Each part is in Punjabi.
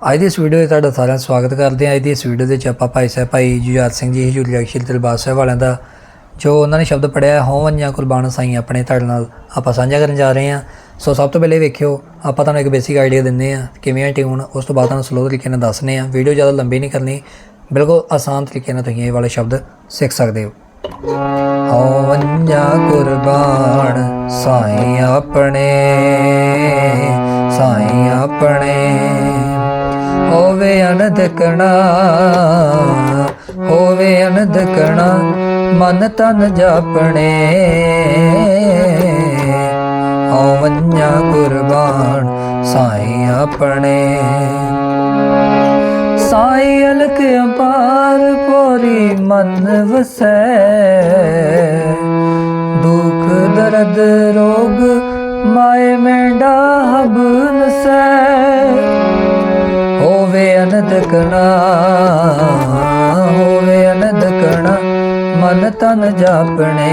ਅੱਜ ਦੀ ਇਸ ਵੀਡੀਓ ਵਿੱਚ ਤੁਹਾਡਾ ਸਾਰਿਆਂ ਦਾ ਸਵਾਗਤ ਕਰਦੇ ਹਾਂ। ਅੱਜ ਦੀ ਇਸ ਵੀਡੀਓ ਦੇ ਵਿੱਚ ਆਪਾਂ ਭਾਈ ਸਾਹਿਬ, ਭਾਈ ਜੁਝਾਰ ਸਿੰਘ ਜੀ, ਹਜੂਰੀ ਅਕਸ਼ਰ ਦਰਬਾਰ ਸਾਹਿਬ ਵਾਲਿਆਂ ਦਾ ਜੋ ਉਹਨਾਂ ਨੇ ਸ਼ਬਦ ਪੜਿਆ ਹੋਵਨ ਜਾਂ ਕੁਰਬਾਨ ਸਾਈ ਆਪਣੇ ਤੁਹਾਡੇ ਨਾਲ ਆਪਾਂ ਸਾਂਝਾ ਕਰਨ ਜਾ ਰਹੇ ਹਾਂ। ਸੋ ਸਭ ਤੋਂ ਪਹਿਲੇ ਵੇਖਿਓ, ਆਪਾਂ ਤੁਹਾਨੂੰ ਇੱਕ ਬੇਸਿਕ ਆਈਡੀਆ ਦਿੰਦੇ ਹਾਂ ਕਿਵੇਂ ਹੈ ਟਿਊਨ ਉਸ ਤੋਂ ਬਾਅਦ ਤੁਹਾਨੂੰ ਸਲੋ ਤਰੀਕੇ ਨਾਲ ਦੱਸਨੇ ਆ ਵੀਡੀਓ ਜ਼ਿਆਦਾ ਲੰਬੀ ਨਹੀਂ ਕਰਨੀ, ਬਿਲਕੁਲ ਆਸਾਨ ਤਰੀਕੇ ਨਾਲ ਤੁਸੀਂ ਇਹ ਵਾਲੇ ਸ਼ਬਦ ਸਿੱਖ ਸਕਦੇ ਹੋ। ਹੋਵਨ ਜਾਂ ਕੁਰਬਾਨ ਸਾਈ ਆਪਣੇ, ਸਾਈਂ ਆਪਣੇ ਹੋਵੇ ਅਨੰਦ ਕਣਾ, ਹੋਵੇ ਅਨੰਦ ਕਣਾ, ਮਨ ਤਨ ਜਾਪਣੇ। ਹੋਵੰਨਾ ਕੁਰਬਾਨ ਸਾਈ ਆਪਣੇ। ਸਾਈ ਅਲਕ ਅਪਾਰ ਪੋਰੀ ਮਨ ਵਸੈ। ਦੁਖ ਦਰਦ ਰੋਗ ਮਾਏ ਮੈਂਡਾ ਹਬ ਨਸੈ। ਹੋਵੇ ਅਨੰਦ ਕਣਾ, ਹੋਵੇ ਅਨੰਦ ਕਣਾ, ਮਨ ਤਨ ਜਾਪਣੇ।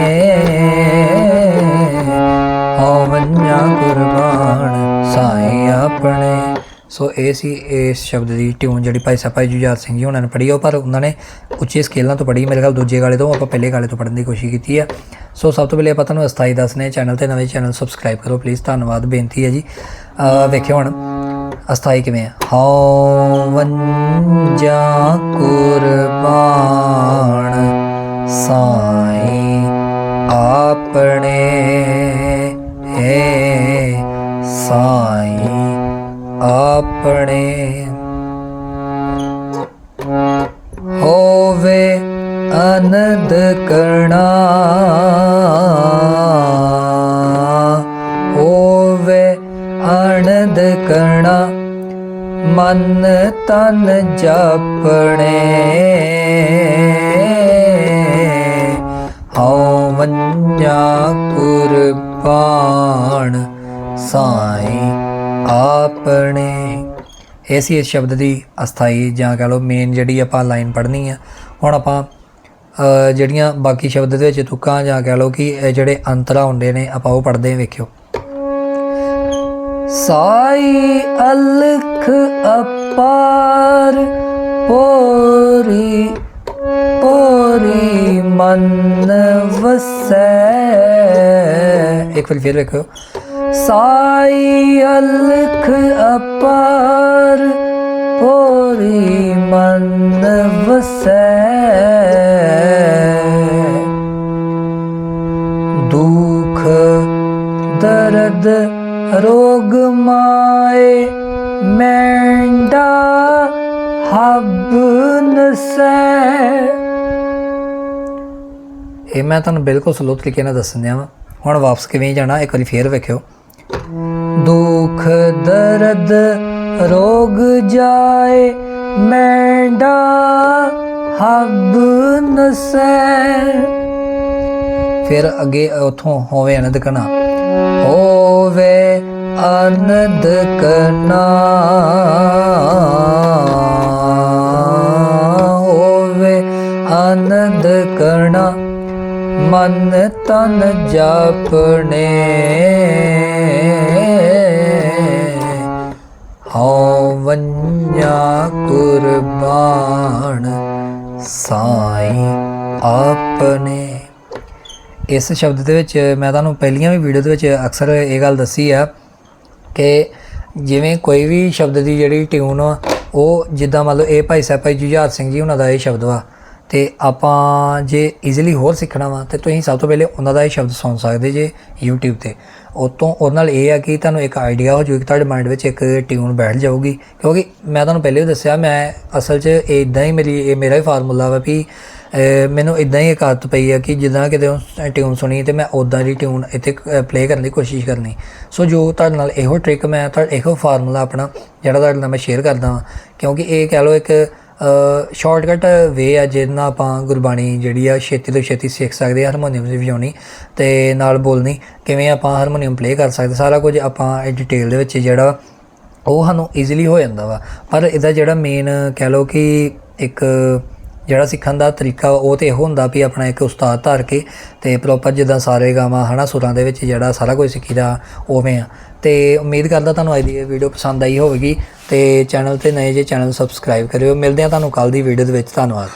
ਹੋਵੰਨਾ ਕੁਰਬਾਨ ਸਾਈ ਆਪਣੇ। ਸੋ ਇਹ ਸੀ ਇਸ ਸ਼ਬਦ ਦੀ ਟਿਊਨ ਜਿਹੜੀ ਭਾਈ ਸਾਹਿਬ ਭਾਈ ਜੁਝਾਰ ਸਿੰਘ ਜੀ ਉਹਨਾਂ ਨੇ ਪੜ੍ਹੀ ਉਹ ਪਰ ਉਹਨਾਂ ਨੇ ਉੱਚੇ ਸਕੇਲਾਂ ਤੋਂ ਪੜ੍ਹੀ। ਮੇਰੇ ਖਿਆਲ ਦੂਜੇ ਗਾਲੇ ਤੋਂ ਆਪਾਂ ਪਹਿਲੇ ਗਾਲੇ ਤੋਂ ਪੜ੍ਹਨ ਦੀ ਕੋਸ਼ਿਸ਼ ਕੀਤੀ ਆ। ਸੋ ਸਭ ਤੋਂ ਪਹਿਲੇ ਆਪਾਂ ਤੁਹਾਨੂੰ ਅਸਥਾਈ ਦੱਸਨੇ ਚੈਨਲ ਤੇ ਨਵੇਂ ਚੈਨਲ ਸਬਸਕ੍ਰਾਈਬ ਕਰੋ ਪਲੀਜ਼ ਧੰਨਵਾਦ। ਬੇਨਤੀ ਹੈ ਜੀ। ਵੇਖਿਓ ਹੁਣ। ਅਸਥਾਈ ਕਿਵੇਂ ਹੈ ਹਉਵਨ ਜਾਂ ਕੁਰਬਾਨ ਸਾਈ ਆਪਣੇ ਏ ਸਾਈ ਆਪਣੇ ਹੋਵੇ ਮਨ ਤਨ ਜਪਣੇ। ਹਉ ਮੰਜਾ ਕੁਰਬਾਨ ਸਾਈ ਆਪਣੇ। ਇਹ ਸੀ ਇਸ ਸ਼ਬਦ ਦੀ ਅਸਥਾਈ ਜਾਂ ਕਹ ਲਓ ਮੇਨ ਜਿਹੜੀ ਆਪਾਂ ਲਾਈਨ ਪੜ੍ਹਨੀ ਆ। ਹੁਣ ਆਪਾਂ ਜਿਹੜੀਆਂ ਬਾਕੀ ਸ਼ਬਦ ਦੇ ਵਿੱਚ ਤੁਕਾਂ ਜਾਂ ਕਹ ਲਓ ਕਿ ਜਿਹੜੇ ਅੰਤਰਾ ਹੁੰਦੇ ਨੇ, ਆਪਾਂ ਉਹ ਪੜ੍ਹਦੇ ਹਾਂ, ਵੇਖਿਓ। ਸਾਈ ਅਲਖ ਅਪਾਰ, ਪੋਰੀ ਪੋਰੀ ਮਨ ਵਸੈ। ਇੱਕ ਵਾਰ ਫਿਰ ਵੇਖੋ ਸਾਈ ਅਲਖ ਅਪਾਰ, ਪੋਰੀ ਮਨ ਵਸੈ। ਦੁਖ ਦਰਦ ਰੋਗ ਮਾਏ, ਮੈਂਡਾ ਹਬ ਨਸੈ। ਇਹ ਮੈਂ ਤੁਹਾਨੂੰ ਬਿਲਕੁਲ ਸਲੋ ਤਰੀਕੇ ਨਾਲ ਦੱਸਣ ਦਿਆਂ ਵਾਂ। ਹੁਣ ਵਾਪਸ ਕਿਵੇਂ ਜਾਣਾ, ਇੱਕ ਵਾਰੀ ਫੇਰ ਵੇਖਿਓ। ਦੁਖ, ਦਰਦ, ਰੋਗ ਜਾਏ, ਮੈਂਡਾ ਹਬ ਨਸੈ। ਫਿਰ ਅੱਗੇ ਉਥੋਂ ਹੋਵੇ ਅਨੰਦ ਕਣਾ ਹੋਵੇ ਅਨੰਦ ਕਣਾ ਹੋਵੇ ਆਨੰਦ ਕਣਾ ਮਨ ਤਨ ਜਾਪਣੇ ਹਉ ਵੰਜਾ ਕੁਰਬਾਨ ਸਾਈ ਆਪਣੇ। ਇਸ ਸ਼ਬਦ ਦੇ ਵਿੱਚ ਮੈਂ ਤੁਹਾਨੂੰ ਪਹਿਲੀਆਂ ਵੀ ਵੀਡੀਓ ਦੇ ਵਿੱਚ ਅਕਸਰ ਇਹ ਗੱਲ ਦੱਸੀ ਆ ਕਿ ਜਿਵੇਂ ਕੋਈ ਵੀ ਸ਼ਬਦ ਦੀ ਜਿਹੜੀ ਟਿਊਨ ਆ, ਉਹ ਜਿੱਦਾਂ ਮੰਨ ਲਓ ਇਹ ਭਾਈ ਸਾਹਿਬ, ਭਾਈ ਜੁਝਾਰ ਸਿੰਘ ਜੀ ਉਹਨਾਂ ਦਾ ਇਹ ਸ਼ਬਦ ਵਾ। ਤੇ ਆਪਾਂ ਜੇ ਈਜ਼ੀਲੀ ਹੋਰ ਸਿੱਖਣਾ ਵਾ, ਤੇ ਤੁਸੀਂ ਸਭ ਤੋਂ ਪਹਿਲੇ ਉਹਨਾਂ ਦਾ ਇਹ ਸ਼ਬਦ ਸੁਣ ਸਕਦੇ ਜੇ YouTube ਤੇ। ਉਹ ਤੋਂ ਉਹਦੇ ਨਾਲ ਇਹ ਆ ਕਿ ਤੁਹਾਨੂੰ ਇੱਕ ਆਈਡੀਆ ਹੋ ਜਾਊ ਤੁਹਾਡੇ ਮਾਈਂਡ ਵਿੱਚ ਇੱਕ ਟਿਊਨ ਬੈਠ ਜਾਊਗੀ। ਕਿਉਂਕਿ ਮੈਂ ਤੁਹਾਨੂੰ ਪਹਿਲੇ ਵੀ ਦੱਸਿਆ, ਮੈਂ ਅਸਲ 'ਚ ਇਦਾਂ ਹੀ ਮੇਰੀ, ਇਹ ਮੇਰਾ ਹੀ ਫਾਰਮੂਲਾ ਵਾ ਵੀ ਮੈਨੂੰ ਇਦਾਂ ਹੀ ਇੱਕ ਆਦਤ ਪਈ ਆ ਕਿ ਜਿੱਦਾਂ ਕਿਤੇ ਟਿਊਨ ਸੁਣੀ ਤੇ ਮੈਂ ਉਦਾਂ ਦੀ ਟਿਊਨ ਇੱਥੇ ਪਲੇ ਕਰਨ ਦੀ ਕੋਸ਼ਿਸ਼ ਕਰਨੀ। ਸੋ ਜੋ ਤੁਹਾਡੇ ਨਾਲ ਇਹੋ ਟ੍ਰਿਕ ਮੈਂ ਤੁਹਾਡਾ, ਇਹੋ ਫਾਰਮੂਲਾ ਆਪਣਾ ਜਿਹੜਾ ਤੁਹਾਡੇ ਨਾਲ ਮੈਂ ਸ਼ੇਅਰ ਕਰਦਾ ਹਾਂ ਕਿਉਂਕਿ ਇਹ ਕਹਿ ਲਓ ਇੱਕ ਸ਼ਾਰਟਕਟ ਵੇ ਆ ਜਿਹਦੇ ਨਾਲ ਆਪਾਂ ਗੁਰਬਾਣੀ ਜਿਹੜੀ ਆ ਛੇਤੀ ਤੋਂ ਛੇਤੀ ਸਿੱਖ ਸਕਦੇ ਆ ਹਾਰਮੋਨੀਅਮ ਦੀ ਵਜਾਉਣੀ ਤੇ ਨਾਲ ਬੋਲਣੀ, ਕਿਵੇਂ ਆਪਾਂ ਹਾਰਮੋਨੀਅਮ ਪਲੇ ਕਰ ਸਕਦੇ। ਸਾਰਾ ਕੁਝ ਆਪਾਂ ਇਹ ਡਿਟੇਲ ਦੇ ਵਿੱਚ ਜਿਹੜਾ ਉਹ ਸਾਨੂੰ ਈਜ਼ੀਲੀ ਹੋ ਜਾਂਦਾ ਵਾ। ਪਰ ਇਹਦਾ ਜਿਹੜਾ ਮੇਨ ਕਹਿ ਲਓ ਕਿ ਇੱਕ ਜਿਹੜਾ ਸਿੱਖਣ ਦਾ ਤਰੀਕਾ, ਉਹ ਤੇ ਇਹੋ ਹੁੰਦਾ ਵੀ ਆਪਣਾ ਇੱਕ ਉਸਤਾਦ ਧਾਰ ਕੇ ਤੇ ਪ੍ਰੋਪਰ ਜਿੱਦਾਂ ਸਾਰੇ ਗਾਵਾਂ, ਹਨਾ, ਸੁਰਾਂ ਦੇ ਵਿੱਚ ਜਿਹੜਾ ਸਾਰਾ ਕੁਝ ਸਿੱਖੀਦਾ ਉਵੇਂ ਆ। ਤੇ ਉਮੀਦ ਕਰਦਾ ਤੁਹਾਨੂੰ ਅੱਜ ਦੀ ਇਹ ਵੀਡੀਓ ਪਸੰਦ ਆਈ ਹੋਵੇਗੀ ਤੇ ਚੈਨਲ ਤੇ ਨਏ ਜੇ ਚੈਨਲ ਸਬਸਕ੍ਰਾਈਬ ਕਰਿਓ। ਮਿਲਦੇ ਆ ਤੁਹਾਨੂੰ ਕੱਲ ਦੀ ਵੀਡੀਓ ਦੇ ਵਿੱਚ। ਧੰਨਵਾਦ।